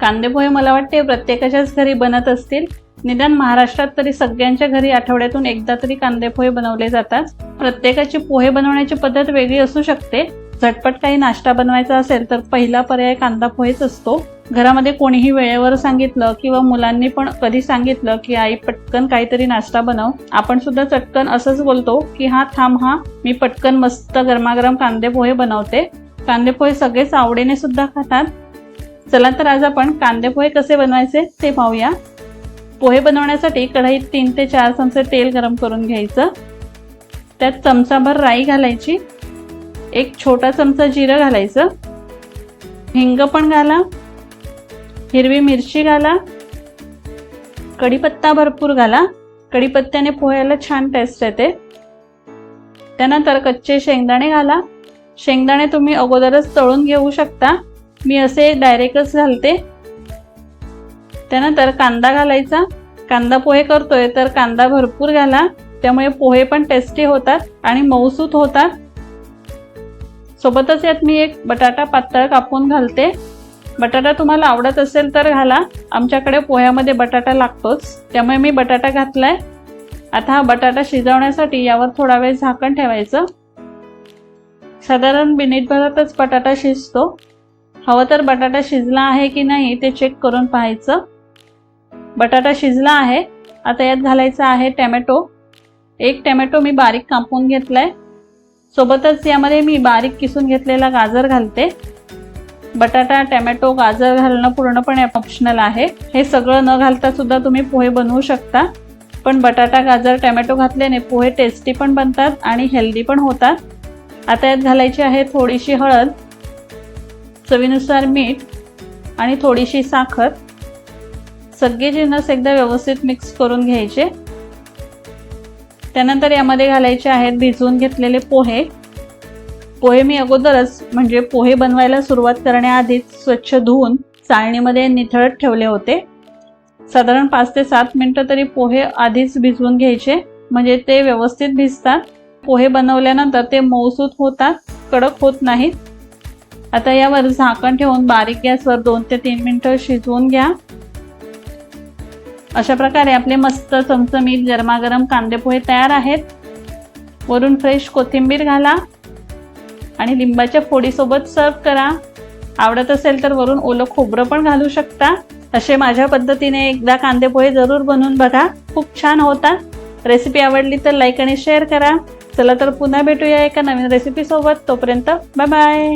कांदेपोहे मला वाटते प्रत्येकाच्याच घरी बनत असतील. निदान महाराष्ट्रात तरी सगळ्यांच्या घरी आठवड्यातून एकदा तरी कांदेपोहे बनवले जातात. प्रत्येकाची पोहे बनवण्याची पद्धत वेगळी असू शकते. झटपट काही नाश्ता बनवायचा असेल तर पहिला पर्याय कांदा पोहेच असतो. घरामध्ये कोणीही वेळेवर सांगितलं किंवा मुलांनी पण कधी सांगितलं की आई पटकन काहीतरी नाश्ता बनव. आपण सुद्धा चटकन असंच बोलतो की हा थांब हा मी पटकन मस्त गरमागरम कांदे पोहे बनवते. कांदे पोहे सगळेच आवडीने सुद्धा खातात. चला तर आज आपण कांदे पोहे कसे बनवायचे ते पाहूया. पोहे बनवण्यासाठी कढईत तीन ते चार चमचे तेल गरम करून घ्यायचं. त्यात चमचाभर राई घालायची. एक छोटा चमचा जिरं घालायचं. हिंग पण घाला. हिरवी मिरची घाला. कढीपत्ता भरपूर घाला. कढीपत्त्याने पोह्याला छान टेस्ट येते. त्यानंतर कच्चे शेंगदाणे घाला. शेंगदाणे तुम्ही अगोदरच तळून घेऊ शकता. मी असे डायरेक्टच घालते. त्यानंतर कांदा घालायचा. कांदा पोहे करतोय तर कांदा भरपूर घाला. त्यामुळे पोहे पण टेस्टी होतात आणि मऊसूत होतात. सोबतच यात मी एक बटाटा पातळ कापून घालते. बटाटा तुम्हाला आवडत असेल तर घाला. आमच्याकडे पोह्यामध्ये बटाटा लागतोच. त्यामुळे मी बटाटा घातला आहे आता हा बटाटा शिजवण्यासाठी यावर थोडा वेळ झाकण ठेवायचं. साधारण मिनिटभरातच बटाटा शिजतो. हवं तर बटाटा शिजला आहे की नाही ते चेक करून पाहायचं. बटाटा शिजला आहे. आता यात घालायचा आहे टॅमॅटो. एक टॅमॅटो मी बारीक कापून घेतला आहे सोबतच यामध्ये मी बारीक किसून घेतलेला गाजर घालते. बटाटा टॅमॅटो गाजर घालणं पूर्णपणे ऑप्शनल आहे. हे सगळं न घालता सुद्धा तुम्ही पोहे बनवू शकता. पण बटाटा गाजर टॅमॅटो घातल्याने पोहे टेस्टी पण बनतात आणि हेल्दी पण होतात. आता यात घालायची आहे थोडीशी हळद. चवीनुसार मीठ आणि थोडीशी साखर. सगळे जिन्नस एकदा व्यवस्थित मिक्स करून घ्यायचे. त्यानंतर यामध्ये घालायचे आहेत भिजवून घेतलेले पोहे. पोहे मी अगोदरच म्हणजे पोहे बनवायला सुरुवात करण्याआधीच स्वच्छ धुवून चाळणीमध्ये निथळत ठेवले होते. साधारण पाच ते सात मिनटं तरी पोहे आधीच भिजवून घ्यायचे म्हणजे ते व्यवस्थित भिजतात. पोहे बनवल्यानंतर ते मऊसूत होतात कडक होत नाहीत. आता यावर झाकण ठेवून बारीक गॅसवर दोन ते तीन मिनटं शिजवून घ्या. अशा प्रकारे आपले मस्त चमचमीत गरमागरम कांदे पोहे तयार आहेत. वरून फ्रेश कोथिंबीर घाला आणि लिंबाच्या फोडीसोबत सर्व करा. आवडत असेल तर वरून ओलं खोबरं पण घालू शकता. असे माझ्या पद्धतीने एकदा कांदे पोहे जरूर बनवून बघा. खूप छान होतात. रेसिपी आवडली तर लाईक आणि शेअर करा. चला तर पुन्हा भेटूया एका नवीन रेसिपीसोबत तोपर्यंत बाय बाय